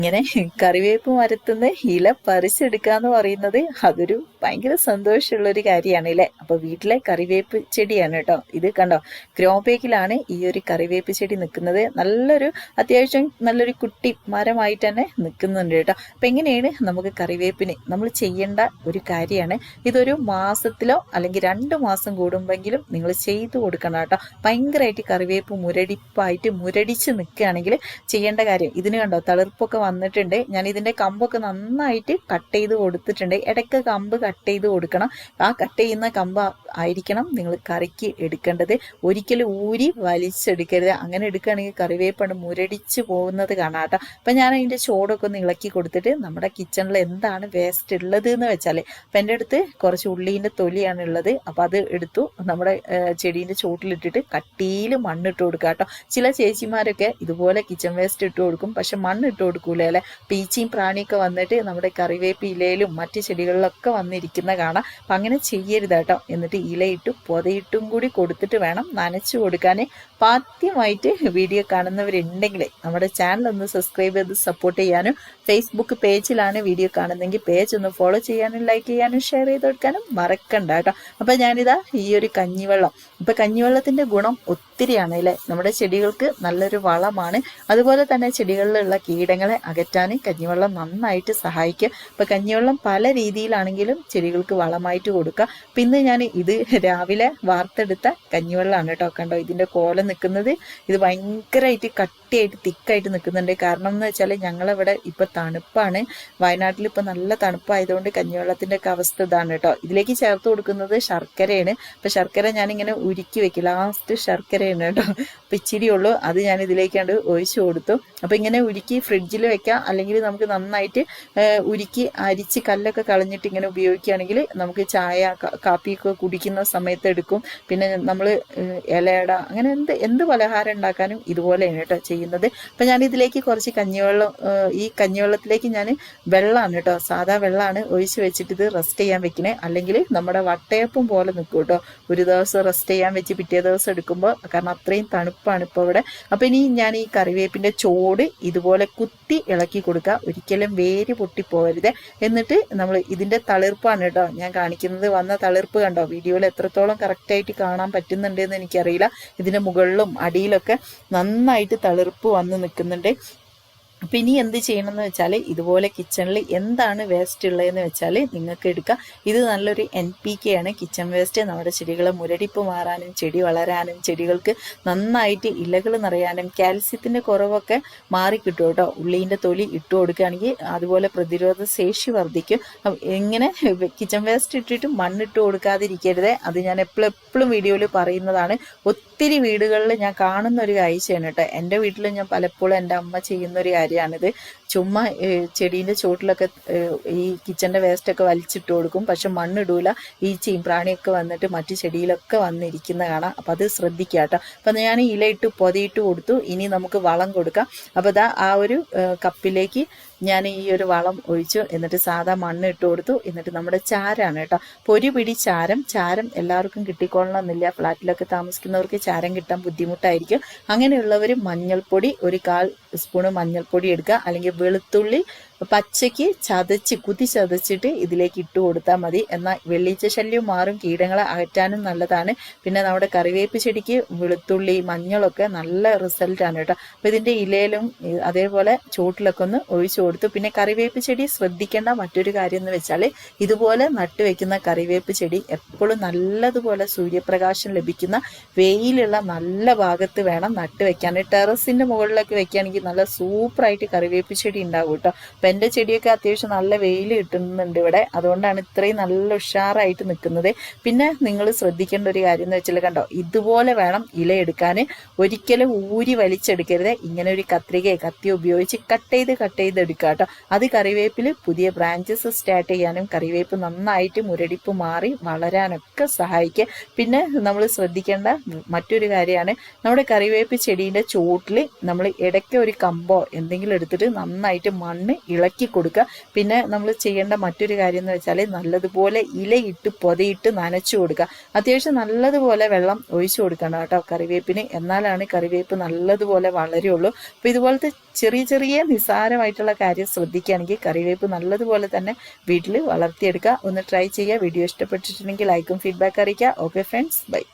ഇങ്ങനെ കറിവേപ്പ് മരത്തുനിന്ന് ഇല പറിച്ചെടുക്കുക എന്ന് പറയുന്നത് അതൊരു ഭയങ്കര സന്തോഷമുള്ള ഒരു കാര്യമാണ് അല്ലേ അപ്പൊ വീട്ടിലെ കറിവേപ്പ് ചെടിയാണ് കേട്ടോ ഇത് കണ്ടോ? ഗ്രോ ബാഗിലാണ് ഈ ഒരു കറിവേപ്പ് ചെടി നിൽക്കുന്നത്. നല്ലൊരു അത്യാവശ്യം നല്ലൊരു കുട്ടി മരമായിട്ട് തന്നെ നിൽക്കുന്നുണ്ട് കേട്ടോ അപ്പൊ എങ്ങനെയാണ് നമുക്ക് കറിവേപ്പിന് നമ്മൾ ചെയ്യേണ്ട ഒരു കാര്യമാണ്. ഇതൊരു മാസത്തിലോ അല്ലെങ്കിൽ രണ്ട് മാസം കൂടുമ്പെങ്കിലും നിങ്ങൾ ചെയ്തു കൊടുക്കണം കേട്ടോ ഭയങ്കരമായിട്ട് കറിവേപ്പ് മുരടിപ്പായിട്ട് മുരടിച്ച് നിൽക്കുകയാണെങ്കിൽ ചെയ്യേണ്ട കാര്യം. ഇതിന് കണ്ടോ? തളിർപ്പൊക്കെ വന്നിട്ടുണ്ട്. ഞാൻ ഇതിന്റെ കമ്പൊക്കെ നന്നായിട്ട് കട്ട് ചെയ്ത് കൊടുത്തിട്ടുണ്ട്. ഇടയ്ക്ക് കമ്പ് കട്ട് ചെയ്ത് കൊടുക്കണം. ആ കട്ട് ചെയ്യുന്ന കമ്പ ആയിരിക്കണം നിങ്ങൾ കറിക്ക് എടുക്കേണ്ടത്. ഒരിക്കലും ഊരി വലിച്ചെടുക്കരുത്. അങ്ങനെ എടുക്കുകയാണെങ്കിൽ കറിവേപ്പണ്ട് മുരടിച്ച് പോകുന്നത് കാണാം കേട്ടോ. അപ്പം ഞാൻ അതിന്റെ ചോടൊക്കെ ഒന്ന് ഇളക്കി കൊടുത്തിട്ട് നമ്മുടെ കിച്ചണിൽ എന്താണ് വേസ്റ്റ് ഉള്ളത് എന്ന് വെച്ചാൽ അപ്പം എന്റെ അടുത്ത് കുറച്ച് ഉള്ളീന്റെ തൊലിയാണ് ഉള്ളത്. അപ്പം അത് എടുത്തു നമ്മുടെ ചെടീന്റെ ചോട്ടിലിട്ടിട്ട് കട്ടിയിൽ മണ്ണിട്ട് കൊടുക്കുക കേട്ടോ. ചില ചേച്ചിമാരൊക്കെ ഇതുപോലെ കിച്ചൺ വേസ്റ്റ് ഇട്ട് കൊടുക്കും. പക്ഷെ മണ്ണിട്ട് കൊടുക്കൂലേ അല്ലെ? പീച്ചിയും പ്രാണിയൊക്കെ വന്നിട്ട് നമ്മുടെ കറിവേപ്പ് ഇലയിലും മറ്റു ചെടികളിലൊക്കെ വന്നിരിക്കുന്ന കാണാം. അപ്പം അങ്ങനെ ചെയ്യരുത് കേട്ടോ. എന്നിട്ട് ഇലയിട്ടും പൊതയിട്ടും കൂടി കൊടുത്തിട്ട് വേണം നനച്ചു കൊടുക്കാൻ അപ്പം ആദ്യമായിട്ട് വീഡിയോ കാണുന്നവരുണ്ടെങ്കിൽ നമ്മുടെ ചാനൽ ഒന്ന് സബ്സ്ക്രൈബ് ചെയ്ത് സപ്പോർട്ട് ചെയ്യാനും ഫേസ്ബുക്ക് പേജിലാണ് വീഡിയോ കാണുന്നതെങ്കിൽ പേജ് ഒന്ന് ഫോളോ ചെയ്യാനും ലൈക്ക് ചെയ്യാനും ഷെയർ ചെയ്ത് കൊടുക്കാനും മറക്കണ്ട കേട്ടോ. അപ്പം ഞാനിതാ ഈ ഒരു കഞ്ഞിവെള്ളം. ഇപ്പം കഞ്ഞിവെള്ളത്തിന്റെ ഗുണം ഒത്തിരിയാണ് അല്ലേ? നമ്മുടെ ചെടികൾക്ക് നല്ലൊരു വളമാണ്. അതുപോലെ തന്നെ ചെടികളിലുള്ള കീടങ്ങളെ അകറ്റാൻ കഞ്ഞിവെള്ളം നന്നായിട്ട് സഹായിക്കും. ഇപ്പം കഞ്ഞിവെള്ളം പല രീതിയിലാണെങ്കിലും ചെടികൾക്ക് വളമായിട്ട് കൊടുക്കുക പിന്നെ ഞാൻ ഇത് രാവിലെ വാർത്തെടുത്ത കഞ്ഞിവെള്ളമാണ് കേട്ടോ കണ്ടോ? ഇതിന്റെ കോല നിൽക്കുന്നത്. ഇത് ഭയങ്കരമായിട്ട് കട്ടിയായിട്ട് തിക്കായിട്ട് നിൽക്കുന്നുണ്ട്. കാരണം എന്ന് വെച്ചാൽ ഞങ്ങളിവിടെ ഇപ്പൊ തണുപ്പാണ്. വയനാട്ടിൽ ഇപ്പൊ നല്ല തണുപ്പായതുകൊണ്ട് കഞ്ഞിവെള്ളത്തിന്റെ ഒക്കെ അവസ്ഥ ഇതാണ് കേട്ടോ. ഇതിലേക്ക് ചേർത്ത് കൊടുക്കുന്നത് ശർക്കരയാണ്. അപ്പൊ ശർക്കര ഞാനിങ്ങനെ ഉരുക്കി വെക്കും. ലാസ്റ്റ് ശർക്കരയാണ് കേട്ടോ. അപ്പൊ ഇച്ചിരി ഉള്ളൂ. അത് ഞാൻ ഇതിലേക്കാണ്ട് ഒഴിച്ചു കൊടുത്തു. അപ്പൊ ഇങ്ങനെ ഉരുക്കി ഫ്രിഡ്ജിൽ വെക്കാം. അല്ലെങ്കിൽ നമുക്ക് നന്നായിട്ട് ഉരുക്കി അരിച്ച് കല്ലൊക്കെ കളഞ്ഞിട്ട് ഇങ്ങനെ ഉപയോഗിക്കുകയാണെങ്കിൽ നമുക്ക് ചായ കാപ്പിയൊക്കെ കുടിക്കുന്ന സമയത്ത് എടുക്കും. പിന്നെ നമ്മൾ ഇലയട അങ്ങനെ എന്ത് എന്ത് പലഹാരം ഉണ്ടാക്കാനും ഇതുപോലെയാണ് കേട്ടോ ചെയ്യുന്നത്. അപ്പം ഞാൻ ഇതിലേക്ക് കുറച്ച് കഞ്ഞിവെള്ളം ഈ കഞ്ഞിവെള്ളത്തിലേക്ക് ഞാൻ വെള്ളമാണ് കേട്ടോ. സാധാ വെള്ളമാണ് ഒഴിച്ച് വെച്ചിട്ട് ഇത് റെസ്റ്റ് ചെയ്യാൻ വെക്കണേ. അല്ലെങ്കിൽ നമ്മുടെ വട്ടയപ്പം പോലെ നിൽക്കും കേട്ടോ. ഒരു ദിവസം റെസ്റ്റ് ചെയ്യാൻ വെച്ച് പിറ്റേ ദിവസം എടുക്കുമ്പോൾ കാരണം അത്രയും തണുപ്പാണ് ഇപ്പോൾ ഇവിടെ. അപ്പം ഇനി ഞാൻ ഈ കറിവേപ്പിന്റെ ചോട് ഇതുപോലെ കുത്തി ഇളക്കി കൊടുക്കുക. ഒരിക്കലും വേര് പൊട്ടിപ്പോകരുത്. എന്നിട്ട് നമ്മൾ ഇതിന്റെ തളിർപ്പാണ് കേട്ടോ. ഞാൻ കാണിക്കുന്നത് വന്ന തളിർപ്പ് കണ്ടോ? വീഡിയോയിൽ എത്രത്തോളം കറക്റ്റായിട്ട് കാണാൻ പറ്റുന്നുണ്ട് എന്ന് എനിക്കറിയില്ല. ഇതിന്റെ മുകളിലും അടിയിലൊക്കെ നന്നായിട്ട് തളിർപ്പ് വന്ന് നിൽക്കുന്നുണ്ട്. അപ്പം ഇനി എന്ത് ചെയ്യണമെന്ന് വെച്ചാൽ ഇതുപോലെ കിച്ചണിൽ എന്താണ് വേസ്റ്റ് ഉള്ളതെന്ന് വെച്ചാൽ നിങ്ങൾക്ക് എടുക്കാം. ഇത് നല്ലൊരു എൻ പി കെ ആണ്. കിച്ചൺ വേസ്റ്റ് നമ്മുടെ ചെടികളെ മുരടിപ്പ് മാറാനും ചെടി വളരാനും ചെടികൾക്ക് നന്നായിട്ട് ഇലകൾ നിറയാനും കാൽസ്യത്തിന്റെ കുറവൊക്കെ മാറിക്കിട്ടും കേട്ടോ ഉള്ളീന്റെ തൊലി ഇട്ട് കൊടുക്കുകയാണെങ്കിൽ അതുപോലെ പ്രതിരോധ ശേഷി വർദ്ധിക്കും. എങ്ങനെ കിച്ചൺ വേസ്റ്റ് ഇട്ടിട്ട് മണ്ണിട്ട് കൊടുക്കാതിരിക്കരുത്. അത് ഞാൻ എപ്പോഴും എപ്പോഴും വീഡിയോയിൽ പറയുന്നതാണ്. ഒത്തിരി വീടുകളിൽ ഞാൻ കാണുന്ന ഒരു കാഴ്ചയാണ് കേട്ടോ. എന്റെ വീട്ടിൽ ഞാൻ പലപ്പോഴും എന്റെ അമ്മ ചെയ്യുന്ന ഒരു കാര്യമാണിത് ചുമ്മാ ചെടീന്റെ ചുവട്ടിലൊക്കെ ഈ കിച്ചന്റെ വേസ്റ്റൊക്കെ വലിച്ചിട്ട് കൊടുക്കും. പക്ഷെ മണ്ണിടൂല. ഈ ചീമ്പ്രാണിയൊക്കെ വന്നിട്ട് മറ്റ് ചെടിയിലൊക്കെ വന്നിരിക്കുന്ന കാണാം. അപ്പം അത് ശ്രദ്ധിക്കുക കേട്ടോ അപ്പം ഞാൻ ഇലയിട്ട് പൊതിയിട്ട് കൊടുത്തു. ഇനി നമുക്ക് വളം കൊടുക്കാം. അപ്പോൾ ഇതാ ആ ഒരു കപ്പിലേക്ക് ഞാൻ ഈ ഒരു വളം ഒഴിച്ചു. എന്നിട്ട് സാധാ മണ്ണ് ഇട്ട് കൊടുത്തു. എന്നിട്ട് നമ്മുടെ ചാരാണ് കേട്ടോ. പൊരി പിടി ചാരം. ചാരം എല്ലാവർക്കും കിട്ടിക്കൊള്ളണമെന്നില്ല. ഫ്ലാറ്റിലൊക്കെ താമസിക്കുന്നവർക്ക് ചാരം കിട്ടാൻ ബുദ്ധിമുട്ടായിരിക്കും. അങ്ങനെയുള്ളവർ മഞ്ഞൾപ്പൊടി ഒരു കാൽ സ്പൂണ് മഞ്ഞൾപ്പൊടി എടുക്കുക. അല്ലെങ്കിൽ വെളുത്തുള്ളി പച്ചയ്ക്ക് ചതച്ച് കുതി ചതച്ചിട്ട് ഇതിലേക്ക് ഇട്ട് കൊടുത്താൽ മതി. എന്നാൽ വെള്ളീച്ച ശല്യം മാറും കീടങ്ങളെ അകറ്റാനും നല്ലതാണ്. പിന്നെ നമ്മുടെ കറിവേപ്പ് ചെടിക്ക് വെളുത്തുള്ളി മഞ്ഞളൊക്കെ നല്ല റിസൾട്ടാണ് കേട്ടോ. അപ്പോൾ ഇതിന്റെ ഇലയിലും അതേപോലെ ചൂട്ടിലൊക്കെ ഒന്ന് ഒഴിച്ചു കൊടുത്തു. പിന്നെ കറിവേപ്പ് ചെടി ശ്രദ്ധിക്കേണ്ട മറ്റൊരു കാര്യം എന്ന് വെച്ചാൽ ഇതുപോലെ നട്ടുവെക്കുന്ന കറിവേപ്പ് ചെടി എപ്പോഴും നല്ലതുപോലെ സൂര്യപ്രകാശം ലഭിക്കുന്ന വെയിലുള്ള നല്ല ഭാഗത്ത് വേണം നട്ടുവെക്കാൻ ടെറസിന്റെ മുകളിലൊക്കെ വെക്കുകയാണെങ്കിൽ നല്ല സൂപ്പറായിട്ട് കറിവേപ്പ് ചെടി ഉണ്ടാവും കേട്ടോ. അപ്പം എന്റെ ചെടിയൊക്കെ അത്യാവശ്യം നല്ല വെയിൽ കിട്ടുന്നുണ്ട് ഇവിടെ. അതുകൊണ്ടാണ് ഇത്രയും നല്ല ഉഷാറായിട്ട് നിൽക്കുന്നത് പിന്നെ നിങ്ങൾ ശ്രദ്ധിക്കേണ്ട ഒരു കാര്യം എന്ന് വെച്ചാൽ കണ്ടോ ഇതുപോലെ വേണം ഇല എടുക്കാൻ ഒരിക്കലും ഊരി വലിച്ചെടുക്കരുത്. ഇങ്ങനെ ഒരു കത്രികയെ കത്തി ഉപയോഗിച്ച് കട്ട് ചെയ്ത് കട്ട് ചെയ്ത് എടുക്കുക കേട്ടോ. അത് കറിവേപ്പിൽ പുതിയ ബ്രാഞ്ചസ് സ്റ്റാർട്ട് ചെയ്യാനും കറിവേപ്പ് നന്നായിട്ട് മുരടിപ്പ് മാറി വളരാനൊക്കെ സഹായിക്കുക പിന്നെ നമ്മൾ ശ്രദ്ധിക്കേണ്ട മറ്റൊരു കാര്യമാണ് നമ്മുടെ കറിവേപ്പ് ചെടീന്റെ ചുവട്ടിൽ നമ്മൾ ഇടയ്ക്ക് ഒരു കമ്പോ എന്തെങ്കിലും എടുത്തിട്ട് നന്നായിട്ട് മണ്ണ് ഇളക്കി കൊടുക്കുക. പിന്നെ നമ്മൾ ചെയ്യേണ്ട മറ്റൊരു കാര്യം എന്ന് വെച്ചാൽ നല്ലതുപോലെ ഇലയിട്ട് പൊതയിട്ട് നനച്ചു കൊടുക്കുക. അത്യാവശ്യം നല്ലതുപോലെ വെള്ളം ഒഴിച്ചു കൊടുക്കണം കേട്ടോ കറിവേപ്പിന്. എന്നാലാണ് കറിവേപ്പ് നല്ലതുപോലെ വളരുള്ളൂ. അപ്പോൾ ഇതുപോലത്തെ ചെറിയ ചെറിയ നിസ്സാരമായിട്ടുള്ള കാര്യം ശ്രദ്ധിക്കുകയാണെങ്കിൽ കറിവേപ്പ് നല്ലതുപോലെ തന്നെ വീട്ടിൽ വളർത്തിയെടുക്കുക. ഒന്ന് ട്രൈ ചെയ്യുക. വീഡിയോ ഇഷ്ടപ്പെട്ടിട്ടുണ്ടെങ്കിൽ ലൈക്കും ഫീഡ്ബാക്ക് അറിയിക്കുക. Okay friends bye